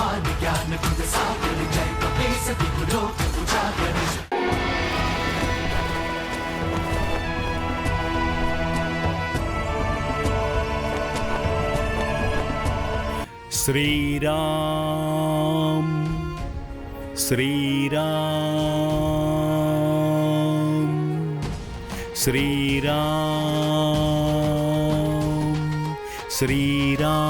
ಮಾನಿಯಾನ ಗುಂದ ಸಾಗಲಿ ಜೈವ ಬೇಸದಿಗು ಲೋಕ ಉಜಾಗಲಿ श्रीराम श्रीराम श्रीराम श्रीराम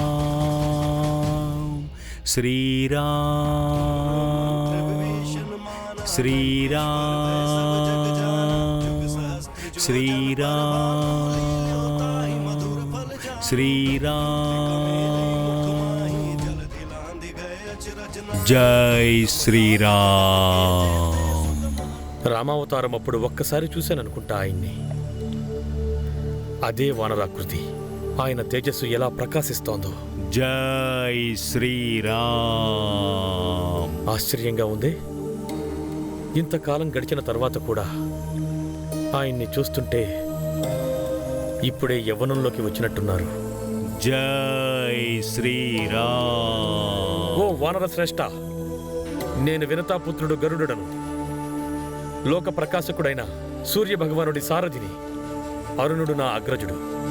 శ్రీరా శ్రీరా శ్రీరా శ్రీరా జై శ్రీరా రామావతారం అప్పుడు ఒక్కసారి చూశాను అనుకుంటా ఆయన్ని. అదే వానరాకృతి. ఆయన తేజస్సు ఎలా ప్రకాశిస్తోందో. జై శ్రీరామ్. ఆశ్చర్యంగా ఉంది. ఇంతకాలం గడిచిన తర్వాత కూడా ఆయన్ని చూస్తుంటే ఇప్పుడే యవ్వనంలోకి వచ్చినట్టున్నారు. జై శ్రీరామ్. ఓ వానర శ్రేష్ఠ నేను వినతాపుత్రుడు గరుడను లోక ప్రకాశకుడైన సూర్య భగవానుడి సారథిని అరుణుడు నా అగ్రజుడు.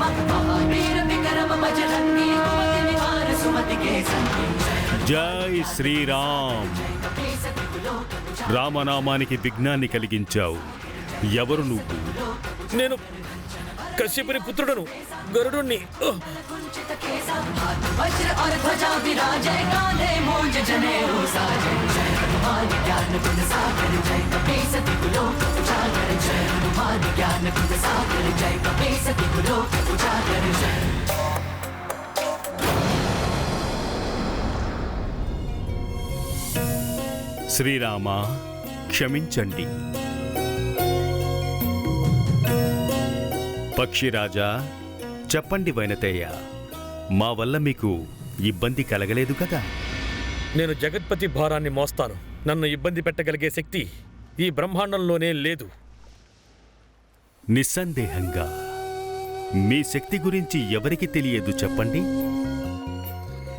మహావీర వికరమ జై శ్రీరామ్. రామనామానికి విఘ్నాన్ని కలిగించావు. ఎవరు నువ్వు? నేను కశ్యపుని పుత్రుడను గరుడుణ్ణి. వజ్ర कुंचित केसा हाथ वज्र और ध्वजा विराजय कांधे मूंज जने साजय जय हनुमान ज्ञान गुण सागर जय कपीस तिहु लोक उजागर जय हनुमान ज्ञान गुण सागर जय कपीस तिहु लोक उजागर जय శ్రీరామ క్షమించండి పక్షిరాజా చెప్పండి వైనతేయ మా వల్ల మీకు ఇబ్బంది కలగలేదు కదా నేను జగత్పతి భారాన్ని మోస్తాను నన్ను ఇబ్బంది పెట్టగలిగే శక్తి ఈ బ్రహ్మాండంలోనే లేదు. నిస్సందేహంగా మీ శక్తి గురించి ఎవరికి తెలియదు చెప్పండి?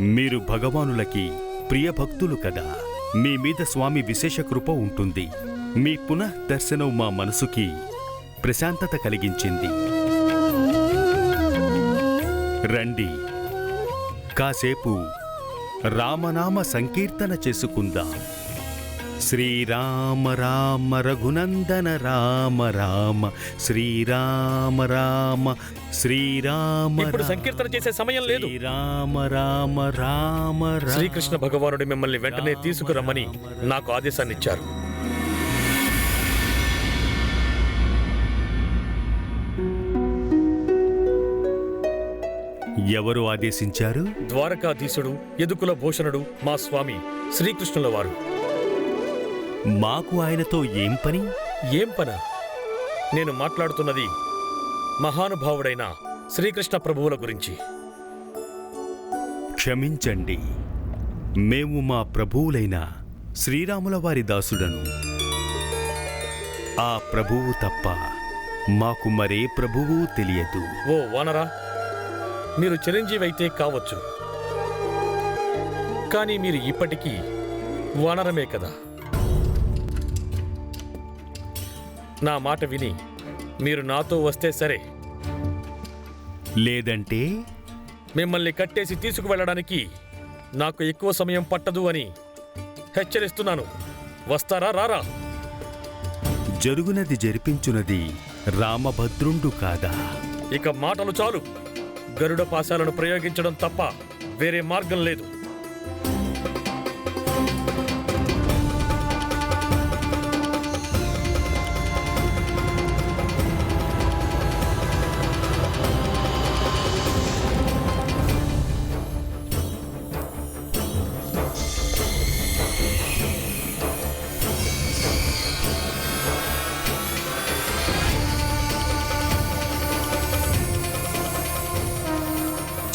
మీరు భగవానులకి ప్రియ భక్తులు కదా. మీ మీద స్వామి విశేష కృప ఉంటుంది. మీ పునః దర్శనం మా మనసుకి ప్రశాంతత కలిగించింది. రండి. కాసేపు రామనామ సంకీర్తన చేసుకుందాం. శ్రీరామ రామ రఘునందన రామ రామ శ్రీరామ రామ శ్రీరామ ఇప్పుడు సంకీర్తన చేసే సమయం లేదు. రామ రామ రామ. శ్రీకృష్ణ భగవానుడు మిమ్మల్ని వెంటనే తీసుకురమ్మని నాకు ఆదేశాన్నిచ్చారు. ఎవరు ఆదేశించారు? ద్వారకాధీశుడు యదుకుల భూషణుడు మా స్వామి శ్రీకృష్ణుల వారు. మాకు ఆయనతో ఏం పని? ఏం పన? నేను మాట్లాడుతున్నది మహానుభావుడైన శ్రీకృష్ణ ప్రభువుల గురించి. క్షమించండి. మేము మా ప్రభువులైన శ్రీరాముల వారి దాసుడను. ఆ ప్రభువు తప్ప మాకు మరే ప్రభువు తెలియదు. ఓ వానరా మీరు చిరంజీవి అయితే కావచ్చు. కానీ మీరు ఇప్పటికీ వానరమే కదా. నా మాట విని మీరు నాతో వస్తే సరే. లేదంటే? మిమ్మల్ని కట్టేసి తీసుకువెళ్ళడానికి నాకు ఎక్కువ సమయం పట్టదు అని హెచ్చరిస్తున్నాను. వస్తారా రారా? జరుగునది జరిపించునది రామభద్రుండు కాదా? ఇక మాటలు చాలు. గరుడ పాశాలను ప్రయోగించడం తప్ప వేరే మార్గం లేదు.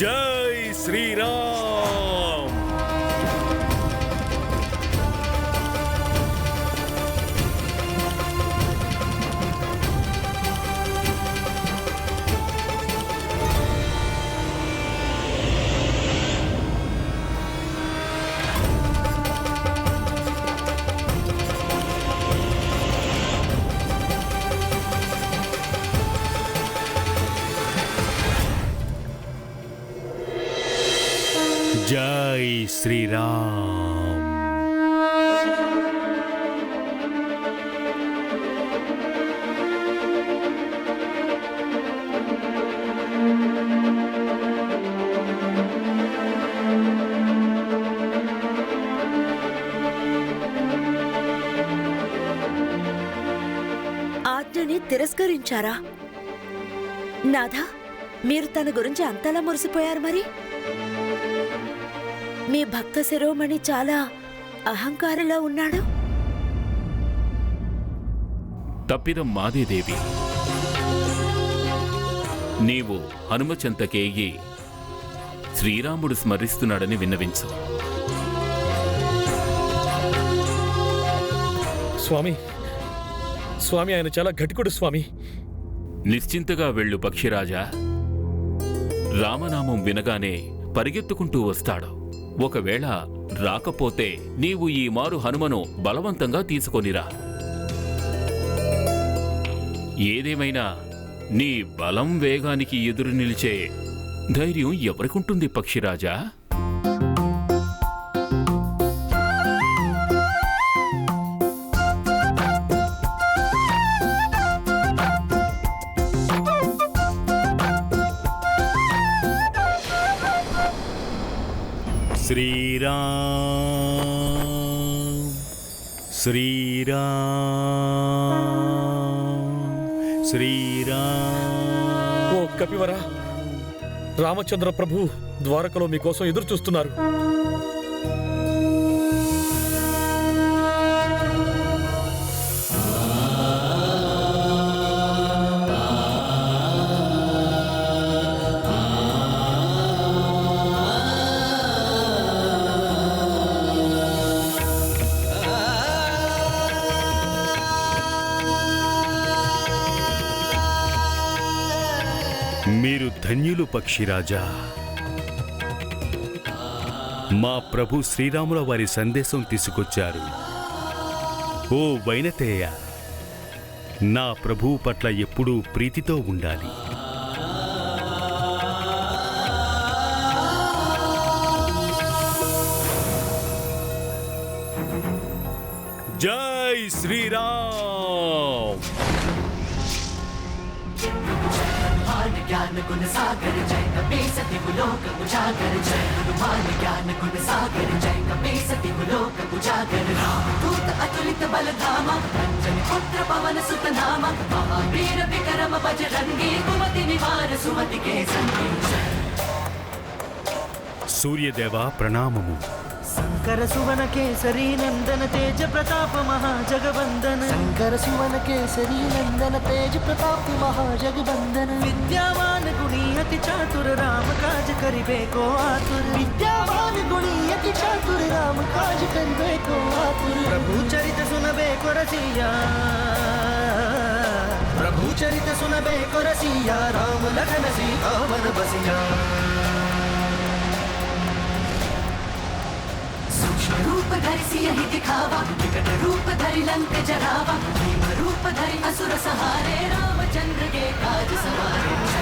జై శ్రీరామ్. శ్రీరామ్. ఆజ్ఞని తిరస్కరించారా? నాథా మీరు తన గురించి అంతలా మురిసిపోయారు మరి? మీ భక్త శిరోమణి చాలా అహంకారిలో ఉన్నాడు? తప్పిదం మాదే దేవి నీవు హనుమచెంతకేగి శ్రీరాముడు స్మరిస్తున్నాడని విన్నవించు. స్వామి స్వామి ఆయన చాలా ఘటికుడు స్వామి. నిశ్చింతగా వెళ్ళు పక్షిరాజా. రామనామం వినగానే పరిగెత్తుకుంటూ వస్తాడు. ఒకవేళ రాకపోతే నీవు ఈ మారు హనుమను బలవంతంగా తీసుకొనిరా. ఏదేమైనా నీ బలం వేగానికి ఎదురు నిలిచే ధైర్యం ఎవరికుంటుంది పక్షిరాజా? శ్రీరామ్ శ్రీరామ్ శ్రీరామ్. ఓ కపివరా రామచంద్ర ప్రభు ద్వారకలో మీకోసం ఎదురు చూస్తున్నారు మీరు ధన్యులు పక్షిరాజా. మా ప్రభు శ్రీరాముల వారి సందేశం తీసుకొచ్చారు. ఓ వైనతేయ నా ప్రభువు పట్ల ఎప్పుడూ ప్రీతితో ఉండాలి. జై శ్రీరామ్! ज्ञान गुण सागर जय कपीस तिहुलोक उजागर जय हनुमान ज्ञान गुण सागर जय कपीस तिहुलोक उजागर राम दूत अतुलित बल धामा अंजन पुत्र पवन सुत नामा महावीर विक्रम बजरंगी कुमति निवार सुमति के संगी जय సూర్యదేవ ప్రణామము శంకర సువన కేసరి నందన తేజ ప్రతాప మహాజగవందన शंकर सुवन केसरी नंदन तेज प्रताप महाजगबंदन విద్యావాన్ गुणी अति चातुर राम काज करिबे को आतुर। विद्यावान गुणी अति चातुर राम काज करिबे को आतुर। प्रभु चरित सुनबे को रसिया। प्रभु चरित सुनबे को रसिया। राम लखन सीता मन बसिया रूप धरि सिंह दिखावा, विकट रूप धरि लंक जरावा भीम रूप धरि असुर सहारे, रामचंद्र के काज सवारे।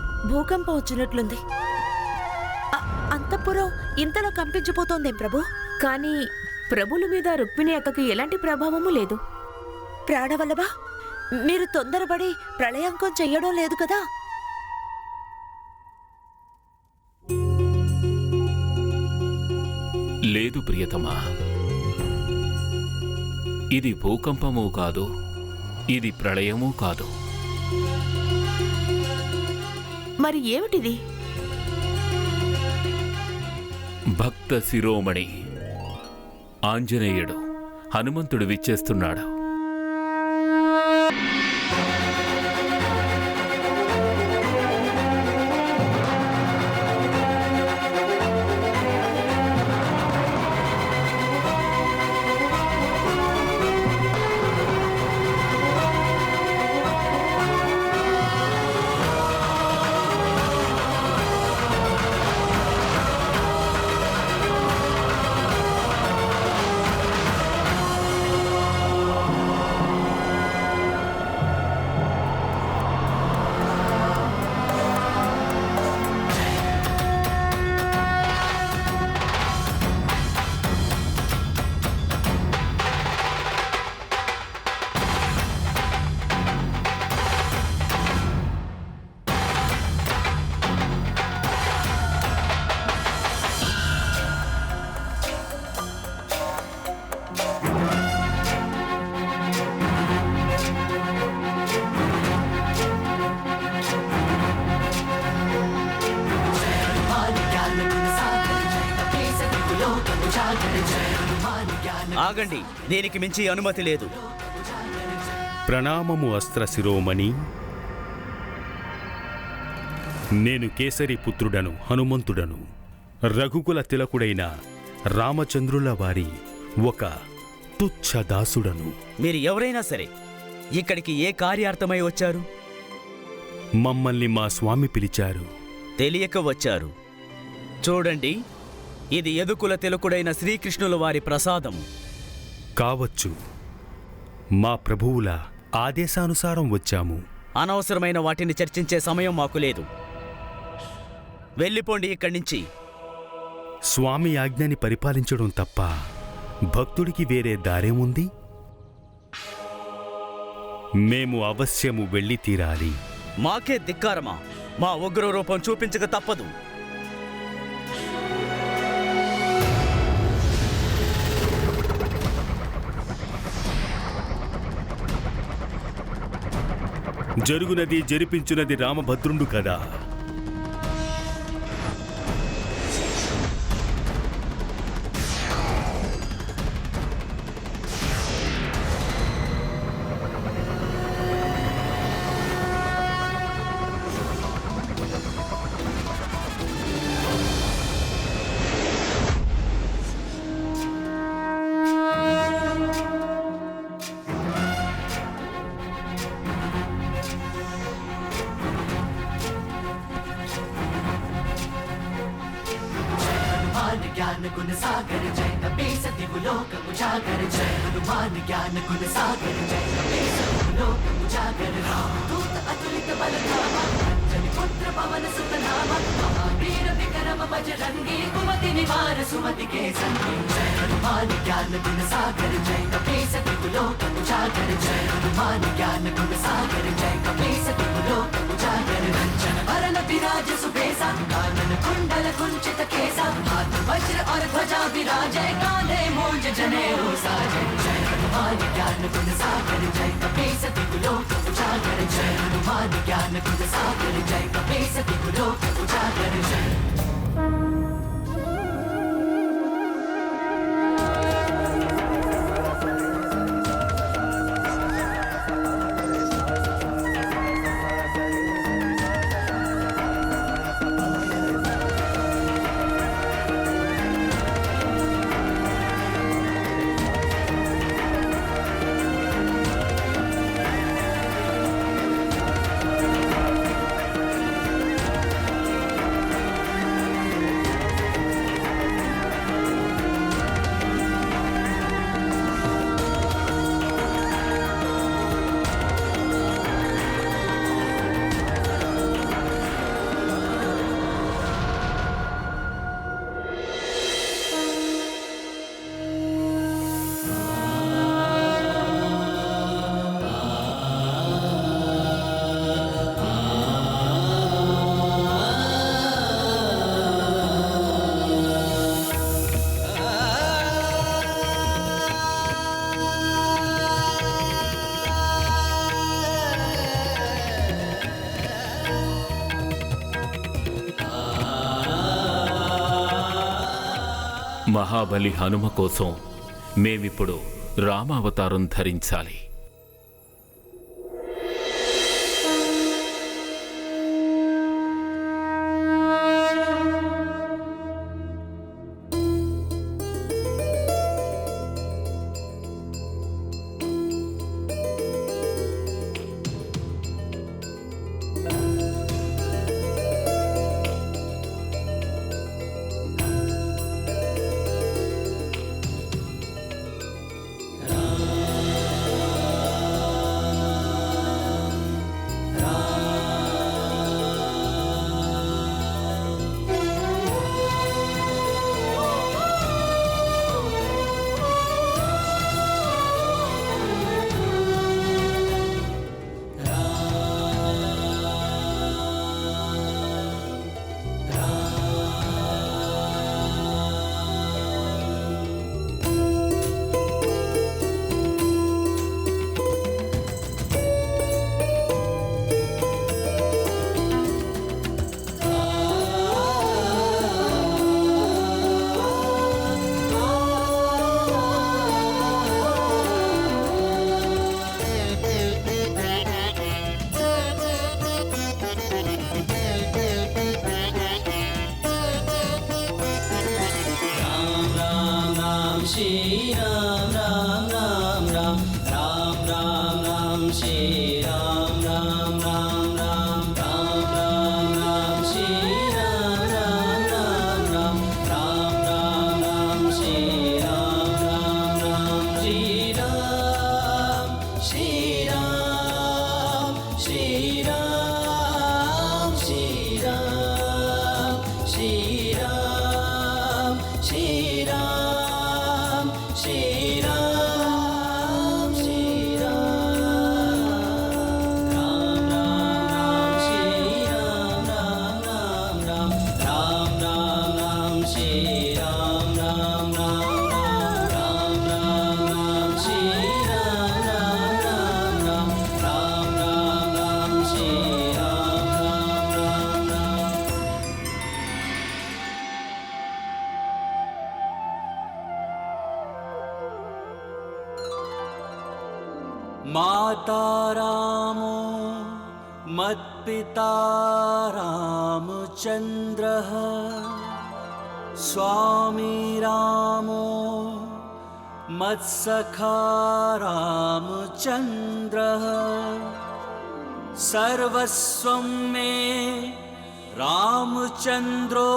భూకంపం వచ్చినట్లుంది. అంతఃపురం ఇంతలో కంపించిపోతోందేం ప్రభు. కానీ ప్రభుల మీద రుక్మిణి అక్కకి ఎలాంటి ప్రభావము లేదు. ప్రాణవల్లభా మీరు తొందరపడి ప్రళయాంకం చెయ్యడం లేదు కదా? లేదు ప్రియతమా. ఇది భూకంపము కాదు ఇది ప్రళయము కాదు. మరి ఏమిటిది? భక్త శిరోమణి. ఆంజనేయుడు హనుమంతుడు విచ్చేస్తున్నాడు. ఆగండి. దీనికి మించి అనుమతి లేదు. ప్రణామము అస్త్ర శిరోమణి. నేను కేసరి పుత్రుడను హనుమంతుడను. రఘుకుల తిలకుడైన రామచంద్రుల వారి ఒక తుచ్చ దాసుడను. మీరు ఎవరైనా సరే ఇక్కడికి ఏ కార్యార్థమై వచ్చారు? మమ్మల్ని మా స్వామి పిలిచారు. తెలియక వచ్చారు. చూడండి ఇది ఎదుకుల తెలుకుడైన శ్రీకృష్ణుల వారి ప్రసాదము. కావచ్చు. మా ప్రభువుల ఆదేశానుసారం వచ్చాము. అనవసరమైన వాటిని చర్చించే సమయం మాకు లేదు. వెళ్ళిపోండి ఇక్కడి నుంచి. స్వామి ఆజ్ఞని పరిపాలించడం తప్ప భక్తుడికి వేరే దారేముంది? మేము అవశ్యము వెళ్ళి తీరాలి. మాకే ధిక్కారమా? మా ఉగ్ర రూపం చూపించక తప్పదు. జరుగునది జరిపించునది రామభద్రుండు కదా. निवार सुमति के संगी। जय हनुमान ज्ञान गुण सागर, जय कपीस लोक उजागर। जय हनुमान ज्ञान गुण सागर, जय कपीस लोक उजागर। रंजन वरन विराज सुबेसा कानन कुंडल कुंचित केसा। हाथ वज्र और ध्वजा विराजय कांधे मूंज जनेऊ साजय जय हनुमान ज्ञान गुण सागर, जय कपीस लोक उजागर। जय हनुमान ज्ञान गुण सागर, जय कपीस लोक उजागर। जय మహాబలి హనుమ కోసం మేమిప్పుడు రామావతారం ధరించాలి. China. मत्सखा रामचन्द्रः सर्वस्वं मे रामचन्द्रो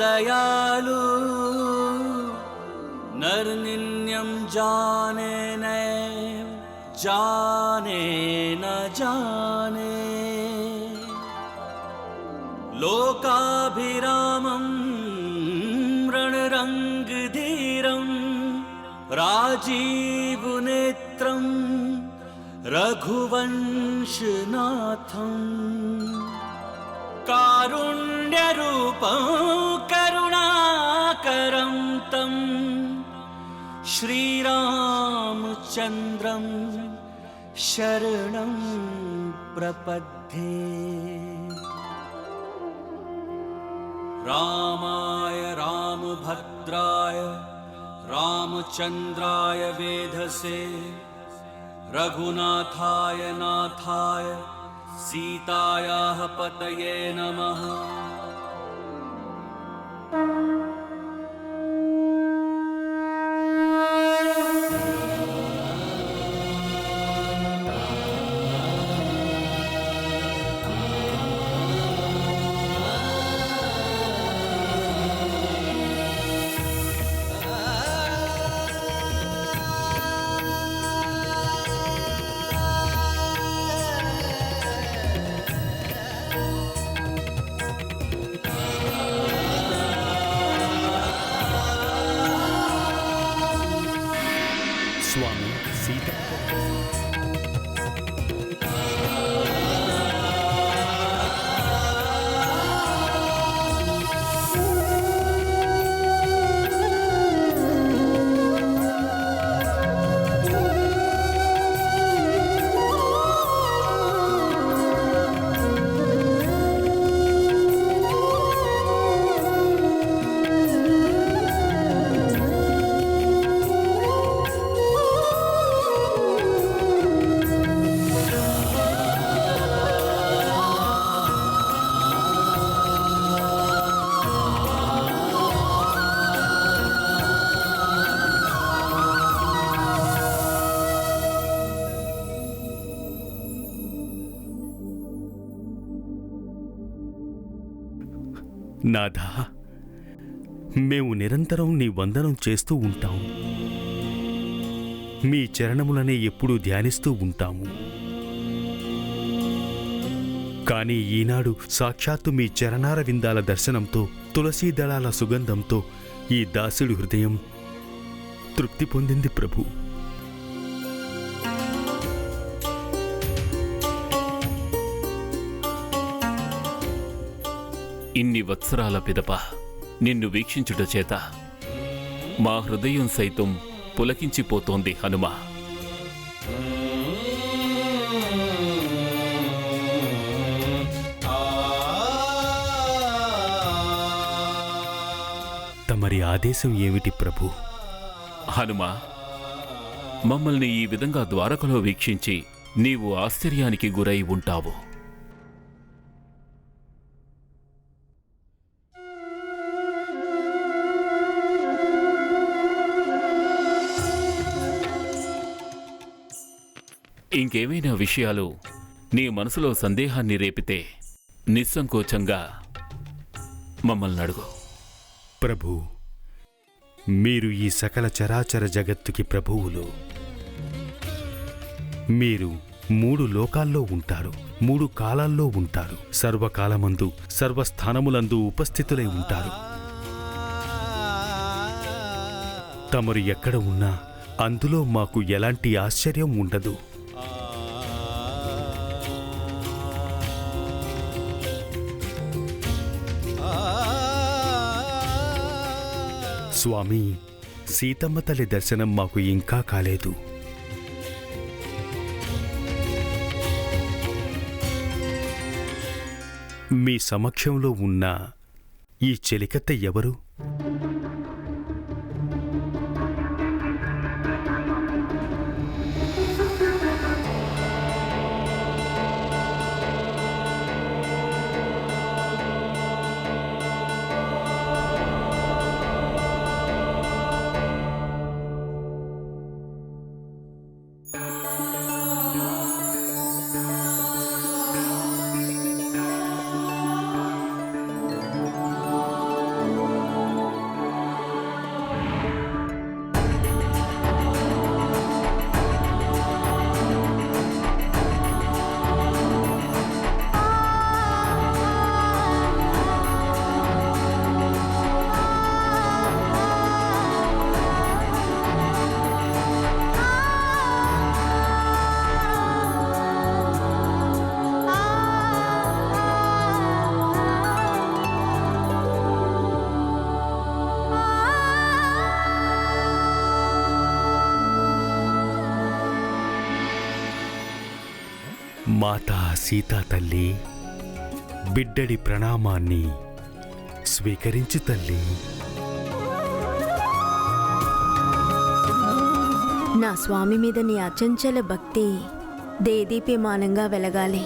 दयालु नर्निन्यं जाने। नैव जाने न जाने लोकाभिरामं राजीवनेत्रं रघुवंशनाथम् कारुण्यरूपं करुणाकरं तं श्रीरामचन्द्रं शरणं प्रपद्ये। रामाय रामभद्राय रामचन्द्राय वेधसे रघुनाथाय नाथाय सीतायाः पतये नमः। one. నాథా మేము నిరంతరం నీ వందనం చేస్తూ ఉంటాం. మీ చరణములనే ఎప్పుడూ ధ్యానిస్తూ ఉంటాము. కానీ ఈనాడు సాక్షాత్తు మీ చరణార విందాల దర్శనంతో తులసీ దళాల సుగంధంతో ఈ దాసుడి హృదయం తృప్తి పొందింది ప్రభు. ఇన్ని వత్సరాల పిదప నిన్ను వీక్షించుట చేత మా హృదయం సైతం పులకించిపోతోంది హనుమ. తమరి ఆదేశం ఏమిటి ప్రభు? హనుమ మమ్మల్ని ఈ విధంగా ద్వారకలో వీక్షించి నీవు ఆశ్చర్యానికి గురై ఉంటావు. ఇంకేమైనా విషయాలు నీ మనసులో సందేహాన్ని రేపితే నిస్సంకోచంగా మమ్మల్ని అడుగు. ప్రభు మీరు ఈ సకల చరాచర జగత్తుకి ప్రభువులు. మీరు మూడు లోకాల్లో ఉంటారు మూడు కాలాల్లో ఉంటారు. సర్వకాలమందు సర్వస్థానములందు ఉపస్థితులై ఉంటారు. తమరు ఎక్కడ ఉన్నా అందులో మాకు ఎలాంటి ఆశ్చర్యం ఉండదు. స్వామి సీతమ్మ తల్లి దర్శనం మాకు ఇంకా కాలేదు. మీ సమక్షంలో ఉన్న ఈ చెలికత్త ఎవరు? మాతా సీతా తల్లి బిడ్డడి ప్రణామాన్ని స్వీకరించు తల్లి. నా స్వామి మీద నీ అచంచల భక్తి దేదీప్యమానంగా వెలగాలి.